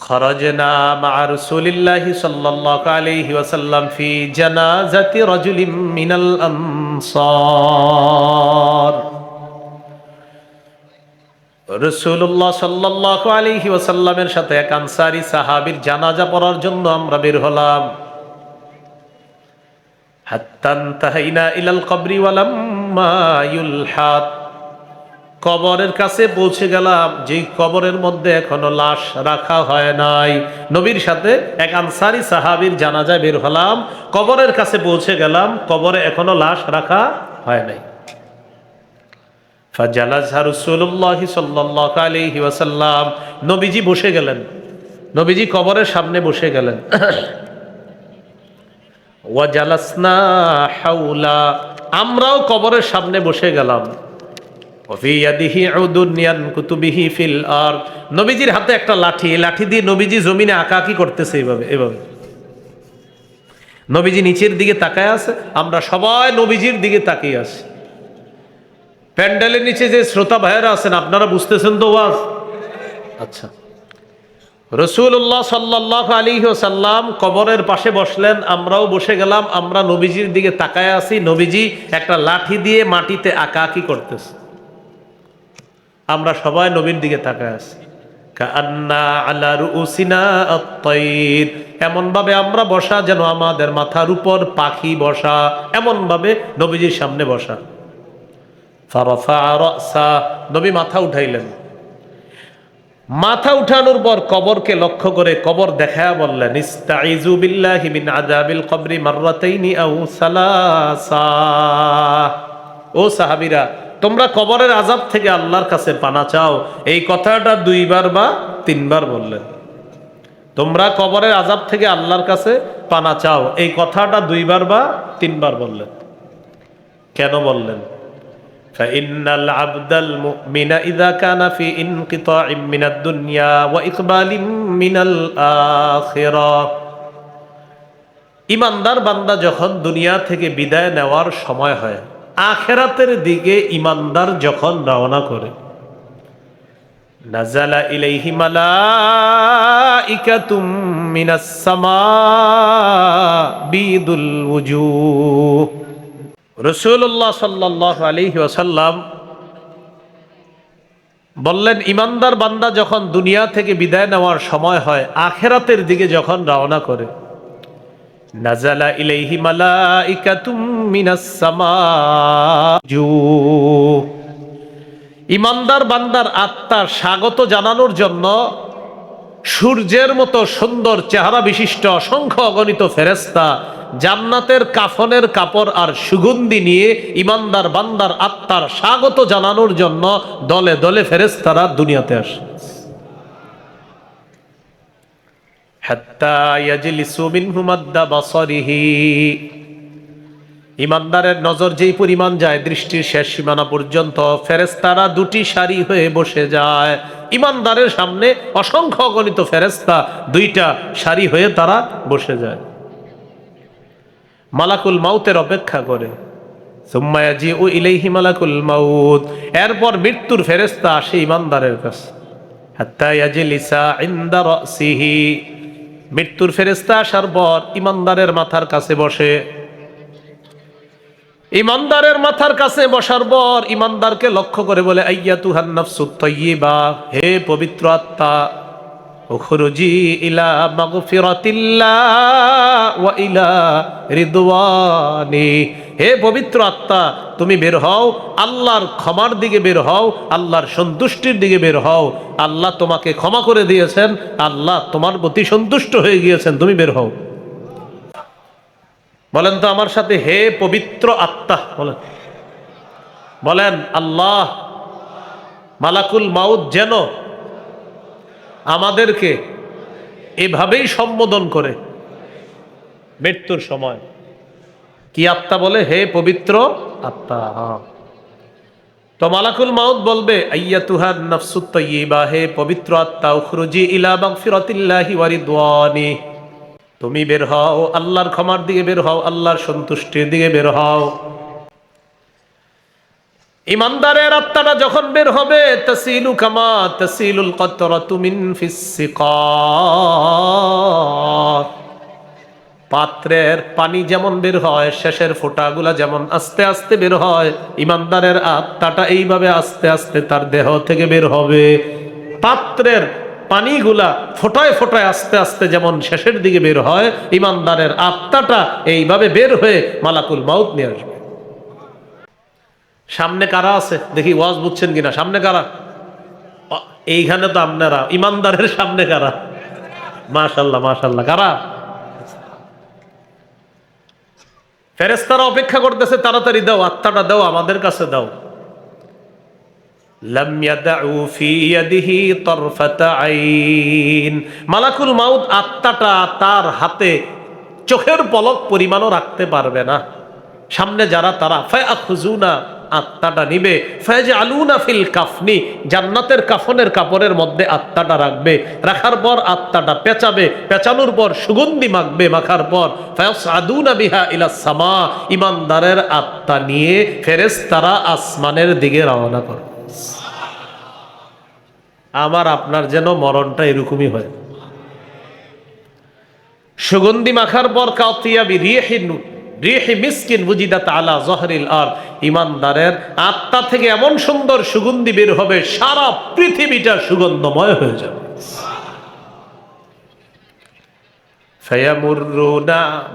خرجنا مع رسول الله صلى الله عليه وسلم في جنازة رجل من الأنصار রসুল্লাহ সাল্লাহ আলহি ওসাল্লামের সাথে এক আনসারি সাহাবির জানাজা পড়ার জন্য আমরা বের হলাম হাত্তান তাহাইনা ইলাল কবরি ওয়ালাম্মা ইউলহাদ কবরের কাছে পৌঁছে গেলাম, যেই কবরের মধ্যে এখনও লাশ রাখা হয় নাই। নবীর সাথে এক আনসারি সাহাবির জানাজায় বের হলাম, কবরের কাছে পৌঁছে গেলাম, কবরে এখনও লাশ রাখা হয় নাই। নবীজি বসে গেলেন। নবীজি কবরের সামনে বসে গেলেন। হাউলা আমরাও কবরের সামনে বসে গেলাম। নবীজির হাতে একটা লাঠি লাঠি দিয়ে নবীজি জমিনে আঁকাকি করতেছে এইভাবে এভাবে। নবীজি নিচের দিকে তাকায় আছে, আমরা সবাই নবীজির দিকে তাকিয়ে আছি। প্যান্ডেলের নিচে যে শ্রোতা ভাইয়েরা আছেন, আপনারা বুঝতেছেন তো ওয়াজ? আচ্ছা। রসুল্লাহ সাল্লাহ আলী সাল্লাম কবরের পাশে বসলেন, আমরাও বসে গেলাম, আমরা নবীজির দিকে তাকায় আছি, নবীজি একটা লাঠি দিয়ে মাটিতে আঁকাআঁকি করতেছে। আমরা সবাই নবীর দিকে তাকায় আছি। এমন ভাবে আমরা বসা যেন আমাদের মাথার উপর পাখি বসা। এমন ভাবে নবীজির সামনে বসা। নবী মাথা উঠাইলেন। মাথা উঠানোর পর কবরকে লক্ষ্য করে কবর দেখা বললেন ও সাহাবীরা তোমরা কবরের আজাব থেকে আল্লাহর কাছে পানা চাও এই কথাটা দুইবার বা তিনবার বললেন তোমরা কবরের আজাব থেকে আল্লাহর কাছে পানা চাও এই কথাটা দুইবার বা তিনবার বললেন কেন বললেন فإن العبد المؤمن إذا كان في انقطاع من الدنيا وإقبال من الآخرة ইমানদার বান্দা যখন দুনিয়া থেকে বিদায় নেওয়ার সময় হয় আখেরাতের দিকে ইমানদার যখন রওনা করে নাজালা ইলাইহি মালাইকাতুম মিনাস সামা বিদুল উজুহ। রসুল্লাহ সাল্লাহ আলহি ওসাল্লাম বললেন, ইমানদার বান্দা যখন দুনিয়া থেকে বিদায় নেওয়ার সময় হয়, আখেরাতের দিকে যখন রওনা করে নাজালা ইলাইহি মালাইকাতুম মিনাস সামা ইমানদার বান্দার আত্মার স্বাগত জানানোর জন্য সূর্যের মতো সুন্দর চেহারা বিশিষ্ট অসংখ্য অগণিত ফেরেস্তা জান্নাতের কাফনের কাপড় আর সুগন্ধি নিয়ে ইমানদার বান্দার আত্মার স্বাগত জানানোর জন্য দলে দলে ফেরেস্তারা দুনিয়াতে আসে। ইমানদারের নজর যেই পরিমাণ যায়, দৃষ্টির শেষ সীমানা পর্যন্ত ফেরেস্তারা দুটি সারি হয়ে বসে যায়। ইমানদারের সামনে অসংখ্য গণিত ফেরেস্তা দুইটা সারি হয়ে তারা বসে যায়। মালাকুল মাউতের অপেক্ষা করে। সুম্মায়াজি ও ইলাইহি মালাকুল মাউত। এরপর মৃত্যুর ফেরেস্তা আসে ইমানদারের কাছে। হাত্তা ইয়াজলিসা ইনদা মৃত্যুর ফেরেস্তা আসার পর ইমানদারের মাথার কাছে বসে। ইমানদারের মাথার কাছে বসার পর ইমানদারকে লক্ষ্য করে বলে আইয়া তুহান নাফসুত তৈয়বা, হে পবিত্র আত্মা উখরুজি ইলা মাগফিরাতিল্লাহ ওয়া ইলা রিদওয়ানি। হে পবিত্র আত্মা, তুমি বের হও, আল্লাহর ক্ষমার দিকে বের হও, আল্লাহর সন্তুষ্টির দিকে বের হও। আল্লাহ তোমাকে ক্ষমা করে দিয়েছেন, আল্লাহ তোমার প্রতি সন্তুষ্ট হয়ে গিয়েছেন, তুমি বের হও। বলেন তো আমার সাথে, হে পবিত্র আত্মা, বলেন। বলেন, আল্লাহ মালাকুল মাউদ যেন আমাদেরকে এভাবেই সম্বোধন করে মৃত্যুর সময়। কি আত্মা বলে? হে পবিত্র আত্মা। তো মালাকুল মাউদ বলবে আইয়া তুহার নফসুত্তয়িবা হে পবিত্র আত্মা, উখরুজি ইলা মাগফিরাতিল্লাহি ওয়া রিদওয়ানি। তুমি বের হও, আল্লাহর ক্ষমার দিকে বের হও, আল্লাহর সন্তুষ্টির দিকে বের হও। ইমানদারের আত্মাটা যখন বের হবে, তাসিলু কামা তাসিলুল কতরাতু মিন ফিস পাত্রের পানি যেমন বের হয়, শেষের ফোঁটাগুলা যেমন আস্তে আস্তে বের হয়, ইমানদারের আত্মাটা এইভাবে আস্তে আস্তে তার দেহ থেকে বের হবে। পাত্রের পানিগুলা ফোটায় ফোটায় আস্তে আস্তে যেমন শেষের দিকে বের হয়, ইমানদারের আত্মাটা এইভাবে বের হয়ে মালাকুল মাউত নিয়ে আসবে। সামনে কারা আছে? দেখি ওয়াজ বুঝছেন কিনা? সামনে কারা? এইখানে তো আপনারা। ইমানদারের সামনে কারা? মাশাল্লাহ মাশাল্লাহ। কারা? ফেরেস্তারা অপেক্ষা করতেছে, তাড়াতাড়ি দাও, আত্মাটা দাও, আমাদের কাছে দাও। মালাকুল মাউত আত্মাটা তার হাতে চোখের পলক পরিমাণও রাখতে পারবে না। সামনে যারা, তারা ফায়াখুজুনা আত্মাটা নিবে। ফয়াজ আলুনা ফিল কাফনি, জান্নাতের কাফনের কাপড়ের মধ্যে আত্মাটা রাখবে। রাখার পর আত্মাটা পেঁচাবে, পেঁচানোর পর সুগন্ধি মাখবে মাখার পর। ফয়াস আদুনা বিহা ইলা সামা, ইমানদারের আত্মা নিয়ে ফেরেশতারা আসমানের দিকে রওনা করে আমার আপনার যেন মরণটা এরকমই হয়। সুগন্ধি মাখার পর কাতিয়া বি রিহিন রিহি মিসকিন বুজিদাত আলা জহরিল আর ইমানদারের আত্মা থেকে এমন সুন্দর সুগন্ধি বের হবে সারা পৃথিবীটা সুগন্ধময় হয়ে যাবে فيمرون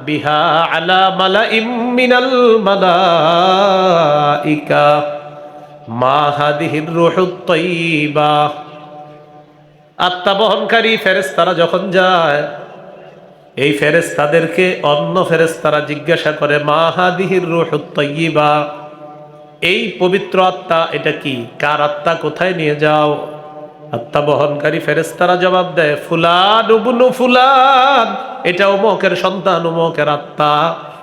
بها على ملأ من الملائكة ما هذه الروح الطيبة আত্মা বহনকারী ফেরেস্তারা যখন যায় এই ফেরেস্তাদেরকে অন্য ফেরেস্তারা জিজ্ঞাসা করে, মা হাদিহির রুহ তৈবা এই পবিত্র আত্মা এটা কি? কার আত্মা? কোথায় নিয়ে যাও? আত্মা বহনকারী ফেরেস্তারা জবাব দেয়, ফুলান উবনু ফুলান। এটা উমকের সন্তান, উমকের আত্মা।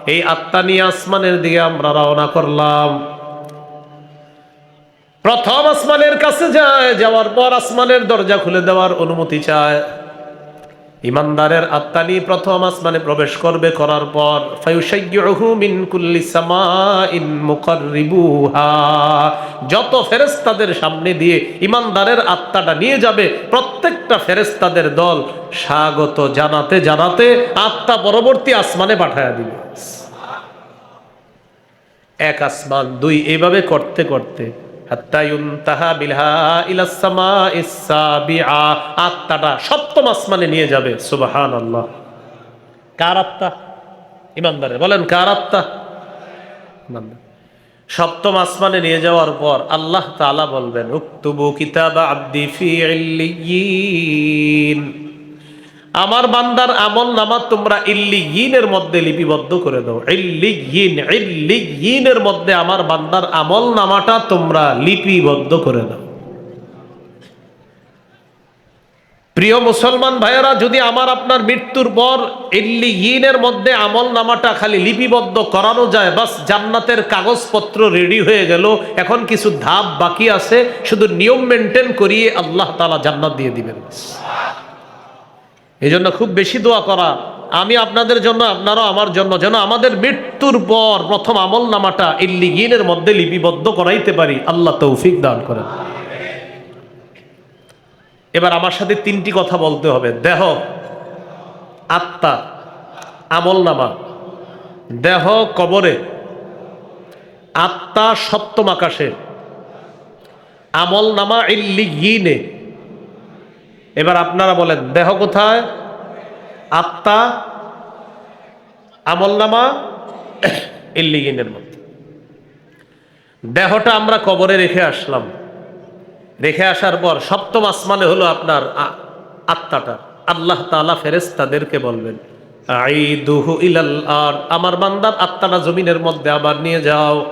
এই আত্মা নিয়ে আসমানের দিকে আমরা রওনা করলাম। প্রথম আসমানের কাছে যায়, যাওয়ার পর আসমানের দরজা খুলে দেওয়ার অনুমতি চায়। ইমানদারের আত্মা নিয়ে প্রথম আসমানে প্রবেশ করবে, করার পর মিন কুল্লি যত ফেরেস্তাদের সামনে দিয়ে ইমানদারের আত্মাটা নিয়ে যাবে, প্রত্যেকটা ফেরেস্তাদের দল স্বাগত জানাতে জানাতে আত্মা পরবর্তী আসমানে পাঠায়া দিবে। এক আসমান, দুই এইভাবে করতে করতে আত্মাটা সপ্তম আসমানে নিয়ে যাবে, সুবহানাল্লাহ। কার আত্মা? ইমানদারে বলেন, কার আত্মা? ইমানদার। সপ্তম আসমানে নিয়ে যাওয়ার পর আল্লাহ তাআলা বলবেন, উক্তুবু কিতাবা আব্দি ফি আমার বান্দার আমল নামা তোমরা ইল্লিয়িনের মধ্যে লিপিবদ্ধ করে দাও। ইল্লিয়িন ইল্লিয়িনের মধ্যে আমার বান্দার আমল নামাটা তোমরা লিপিবদ্ধ করে দাও। প্রিয় মুসলমান ভাইয়েরা, যদি আমার আপনার মৃত্যুর পর ইল্লিয়িনের মধ্যে আমল নামাটা খালি লিপিবদ্ধ করানো যায়, বাস জান্নাতের কাগজপত্র রেডি হয়ে গেল, এখন কিছু ধাপ বাকি আছে, শুধু নিয়ম মেনটেন করিয়ে আল্লাহ তাআলা জান্নাত দিয়ে দিবেন। এই জন্য খুব বেশি দোয়া করা। আমি আপনাদের জন্য আপনারাও আমার জন্য, যেন আমাদের মৃত্যুর পর প্রথম আমল নামাটা ইল্লিগিনের মধ্যে লিপিবদ্ধ করাইতে পারি। আল্লাহ তৌফিক দান করেন। এবার আমার সাথে তিনটি কথা বলতে হবে। দেহ, আত্মা, আমল নামা। দেহ কবরে, আত্মা সপ্তম আকাশে। আমল নামা ইল্লিগিনে এবার আপনারা বলেন, দেহ কোথায়? আত্মা, আমলনামা, ইল্লিগিনের মধ্যে। দেহটা আমরা কবরে রেখে আসলাম। রেখে আসার পর সপ্তম আসমানে হলো আপনার আত্মাটা। আল্লাহ তাআলা ফেরেশতাদেরকে বলবেন আইদুহু ইলাল আর, আমার বান্দার আত্মাটা জমিনের মধ্যে আবার নিয়ে যাও।